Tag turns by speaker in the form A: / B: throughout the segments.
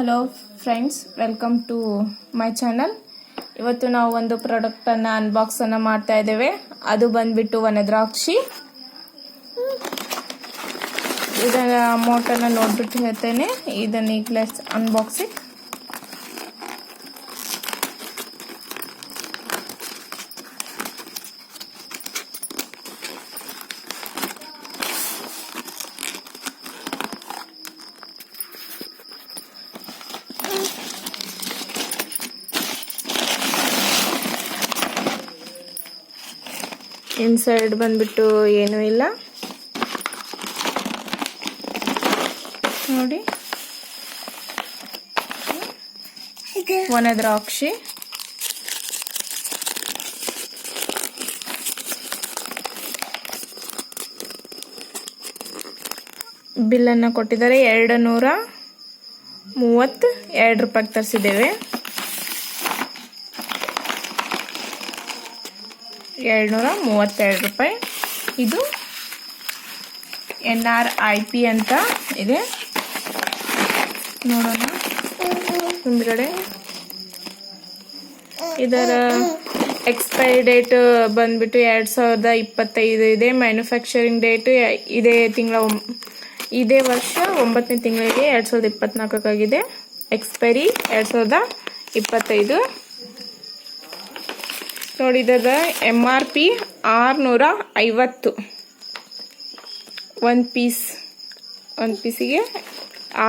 A: Hello friends welcome to my channel ಇವತ್ತು ನಾವು ಒಂದು ಪ್ರಾಡಕ್ಟನ್ನು ಅನ್ಬಾಕ್ಸನ್ನು ಮಾಡ್ತಾ ಇದ್ದೇವೆ. ಅದು ಬಂದ್ಬಿಟ್ಟು ವನದ್ರಾಕ್ಷಿ ಇದರ ಅಮೌಂಟನ್ನು ನೋಡ್ಬಿಟ್ಟು ಹೇಳ್ತೇನೆ. ಇದನ್ನು ಈಗಲೇ ಅನ್ಬಾಕ್ಸಿಂಗ್ ಇನ್ಸೈಡ್ ಬಂದ್ಬಿಟ್ಟು ಏನೂ ಇಲ್ಲ. ನೋಡಿ. ವನದ್ರಾಕ್ಷಿ ಬಿಲ್ಲನ್ನು ಕೊಟ್ಟಿದ್ದಾರೆ. ಎರಡು ನೂರ ಮೂವತ್ತು ಎರಡು ರೂಪಾಯಿಗೆ ತರಿಸಿದ್ದೇವೆ. ಏಳ್ನೂರ ಮೂವತ್ತೆರಡು ರೂಪಾಯಿ. ಇದು ಎನ್ ಆರ್ ಐ ಪಿ ಅಂತ ಇದೆ. ನೋಡೋಣ. ಹಿಂದ್ಗಡೆ. ಇದರ ಎಕ್ಸ್ಪೈರಿ ಡೇಟ್ ಬಂದ್ಬಿಟ್ಟು ಎರಡು ಸಾವಿರದ ಇಪ್ಪತ್ತೈದು. ಇದೆ ಮ್ಯಾನುಫ್ಯಾಕ್ಚರಿಂಗ್ ಡೇಟ್ ಇದೇ ತಿಂಗಳ ಇದೇ ವರ್ಷ ಒಂಬತ್ತನೇ ತಿಂಗಳಿಗೆ ಎರಡು ಸಾವಿರದ ಇಪ್ಪತ್ನಾಲ್ಕಕ್ಕಾಗಿದೆ. ಎಕ್ಸ್ಪೈರಿ ಎರಡು ಸಾವಿರದ ಇಪ್ಪತ್ತೈದು. ನೋಡಿದಾಗ ಎಂ ಆರ್ ಪಿ ಆರುನೂರ ಐವತ್ತು ಒಂದು ಪೀಸ್ ಒಂದು ಪೀಸಿಗೆ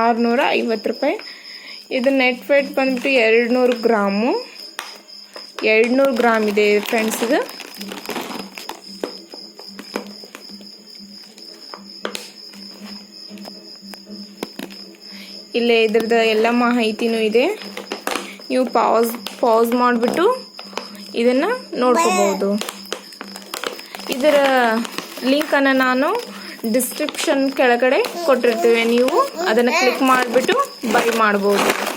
A: ಆರುನೂರ ಐವತ್ತು ರೂಪಾಯಿ. ಇದು ನೆಟ್ ವೇಟ್ ಬಂದ್ಬಿಟ್ಟು ಎರಡು ನೂರು ಗ್ರಾಮು. ಎರಡು ನೂರು ಗ್ರಾಮ್ ಇದೆ ಫ್ರೆಂಡ್ಸ್ ಇದು ಇಲ್ಲೇ ಇದ್ರದ್ದು ಎಲ್ಲ ಮಾಹಿತಿನೂ ಇದೆ. ನೀವು ಪಾಸ್ ಪಾಸ್ ಮಾಡಿಬಿಟ್ಟು ಇದನ್ನು ನೋಡ್ಕೋಬಹುದು. ಇದರ ಲಿಂಕನ್ನು ನಾನು ಡಿಸ್ಕ್ರಿಪ್ಷನ್ ಕೆಳಗಡೆ ಕೊಟ್ಟಿರ್ತೇವೆ. ನೀವು ಅದನ್ನು ಕ್ಲಿಕ್ ಮಾಡಿಬಿಟ್ಟು ಬೈ ಮಾಡ್ಬೋದು.